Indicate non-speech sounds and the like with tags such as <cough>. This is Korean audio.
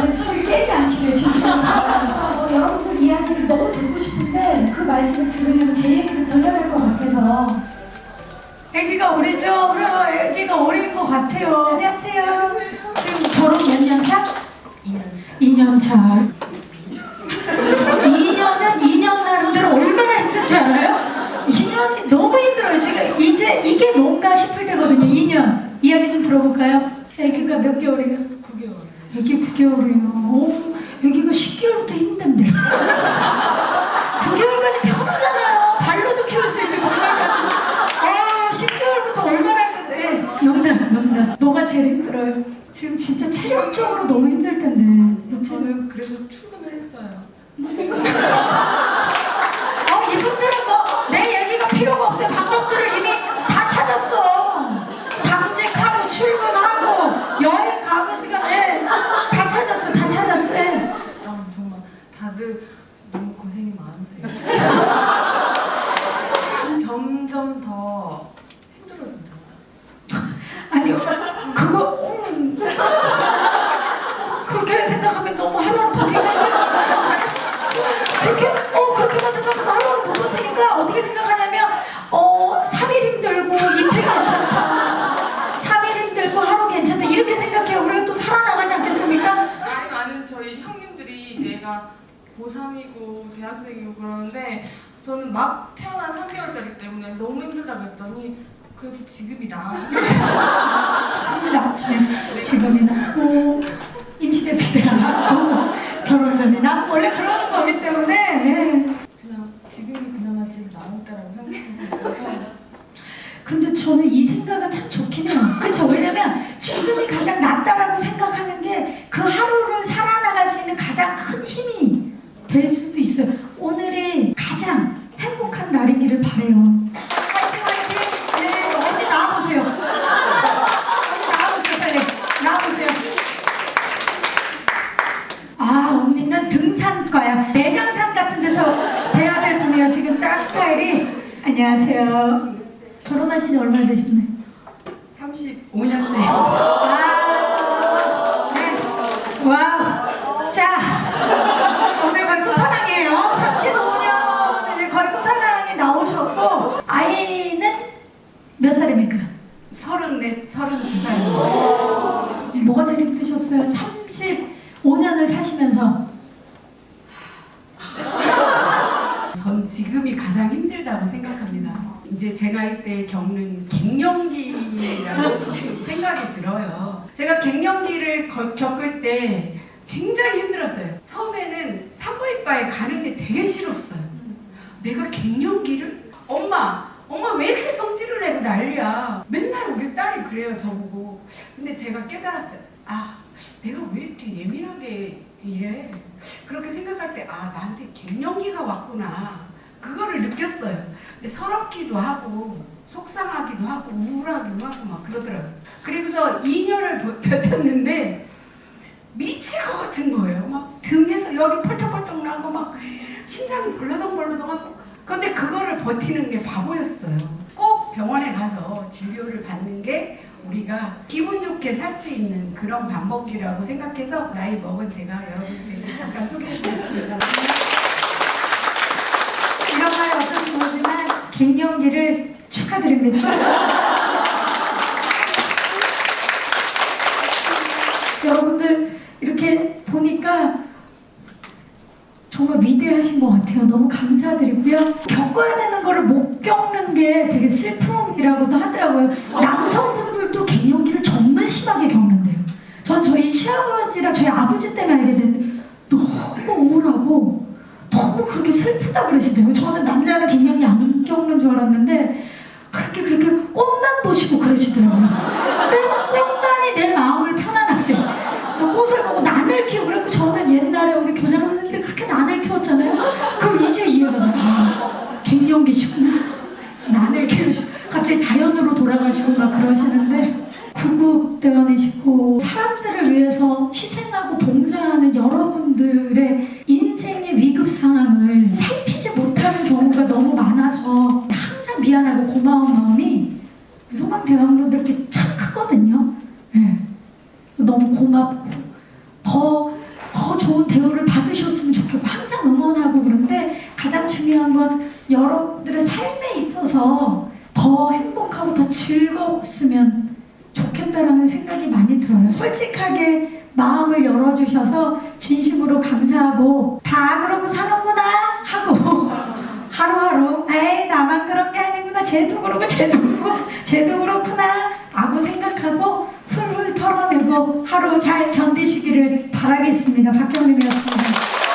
여러분들 술 깨지 않기를 진심으로 바라면서 뭐 여러분들 이야기를 너무 듣고 싶은데 그 말씀을 들으면 제 얘기를 들려야 될 것 같아서 애기가 어리죠? 그래 애기가 어린 것 같아요. 안녕하세요. 지금 결혼 몇 년 차? 2년 차. 2년은 2년 나름대로 얼마나 힘든 줄 알아요? 2년이 너무 힘들어요. 지금 이제 이게 뭔가 싶을 때거든요. 2년. 이야기 좀 들어볼까요? 애기가 몇 개월이에요? 9개월. 애기 9개월이에요. 오, 애기가 10개월부터 힘든데. 9개월까지 편하잖아요. 발로도 키울 수 있지, 공발까지. 아, 10개월부터 얼마나 힘든데. 영단, 영단. 뭐가 제일 힘들어요? 지금 진짜 체력적으로 너무 힘들 텐데. 저는 그래서 출근을 했어요. <laughs> 어, 이분들은 뭐 내 얘기가 필요가 없어요. 방법들을 이미 다 찾았어. 당직하고 출근하고 여행 가고 시간에 다 찾았어. 다 찾았어. 예. 아, 정말 다들 너무 고생이 많으세요. 점점 더 힘들어진다. 아니요. 그거 음. 그렇게 생각하면 너무 하루를 버티니까 그렇게 어 그렇게만 생각하면 하루를 못 버티니까 어떻게 생각하냐면 어 3일 힘들고 이틀 괜찮다. 3일 힘들고 하루 괜찮다. 이렇게 생각해 우리가 또 살아나가지 않겠습니까? 나이 많은 저희 형님들이 내가 고3이고 대학생이고 그러는데 저는 막 태어난 3개월짜리 때문에 너무 힘들다고 했더니 그래도 지금이 나아. 지금이 낫지. 지금이 낫고 임신했을 때가 낫고 결혼 전이 낫고 원래 그러는 거기 때문에 네. 그냥 지금이 그나마 제일 나을 때라고 생각하고 있어서 근데 저는 이 생각은 참 좋긴 해요. 그렇죠? 왜냐면 지금이 가장 낫다라고 생각하는 게 그 하루를 살아나갈 수 있는 가장 큰 힘이 될 수도 있어요. 오늘이 가장 행복한 날이기를 바래요. 화이팅 화이팅! 네, 언니 나와보세요. 언니 나와보세요 빨리. 나와보세요. 아 언니는 등산과야. 내장산 같은 데서 뵈야 될 분이에요. 지금 딱 스타일이. 안녕하세요. 결혼하신 지 얼마나 되셨나요? 35년째. 아, 네. 와, 자, 오늘 거의 끝판왕이에요. 35년 이제 거의 끝판왕에 나오셨고 아이는 몇 살입니까? 서른넷, 서른두 살입니다. 뭐가 제일 힘드셨어요? 35년을 사시면서 전 지금이 가장 힘들다고 생각합니다. 이제 제가 이때 겪는 갱년기라는 <laughs> 생각이 들어요. 제가 갱년기를 거- 겪을 때 굉장히 힘들었어요. 처음에는 산부인과에 가는 게 되게 싫었어요. 내가 갱년기를? 엄마, 엄마 왜 이렇게 성질을 내고 난리야? 맨날 우리 딸이 그래요, 저보고. 근데 제가 깨달았어요. 아, 내가 왜 이렇게 예민하게 이래? 그렇게 생각할 때, 아, 나한테 갱년기가 왔구나. 그거를 느꼈어요. 근데 서럽기도 하고, 속상하기도 하고, 우울하기도 하고, 막 그러더라고요. 그리고서 2년을 버텼는데, 미칠 것 같은 거예요. 막 등에서 열이 펄쩍펄쩍 나고, 막 심장이 벌러덩벌러덩하고. 근데 그거를 버티는 게 바보였어요. 꼭 병원에 가서 진료를 받는 게 우리가 기분 좋게 살 수 있는 그런 방법이라고 생각해서 나이 먹은 제가 여러분들에게 잠깐 소개해드렸습니다. 이런 말 어떨지 모르지만 갱년기를 축하드립니다. <laughs> 여러분들 이렇게 보니까 정말 위대하신 것 같아요. 너무 감사드리고요. 겪어야 되는 거를 못 겪는 게 되게 슬픔이라고도 하더라고요. 남성분들도 갱년기를 정말 심하게 겪는데요. 전 저희 시아버지랑 저희 아버지 때문에 알게 됐는데 너무 우울하고 너무 그렇게 슬프다 그러시더라고요. 저는 남 안 겪는 줄 알았는데 그렇게 그렇게 꽃만 보시고 그러시더라고요. 꽃, 꽃만이 내 마음을 편안하게. 또 꽃을 보고 난을 키우고 그래고 저는 옛날에 우리 교장 선생님들 그렇게 난을 키웠잖아요. 그 이제 이해가 가요. 아, 갱년기시구나. 난을 키우시고 갑자기 자연으로 돌아가시고 막 그러시는데 구급대원이시고 사람들을 위해서 희생하고 봉사하는 여러분들의 인생의 위급 상황을 소망대원분들께 참 크거든요. 네. 너무 고맙고 더, 더 좋은 대우를 받으셨으면 좋겠고 항상 응원하고 그런데 가장 중요한 건 여러분들의 삶에 있어서 더 행복하고 더 즐거웠으면 좋겠다라는 생각이 많이 들어요. 솔직하게 마음을 열어주셔서 진심으로 감사하고 다 그러고 사는구나 하고 <laughs> 하루하루 에이 나만 그런 게 아니구나 쟤도 그러고 쟤도 그러고 쟤도 그렇구나 라고 생각하고 훌훌 털어내고 하루 잘 견디시기를 바라겠습니다. 박경림이었습니다.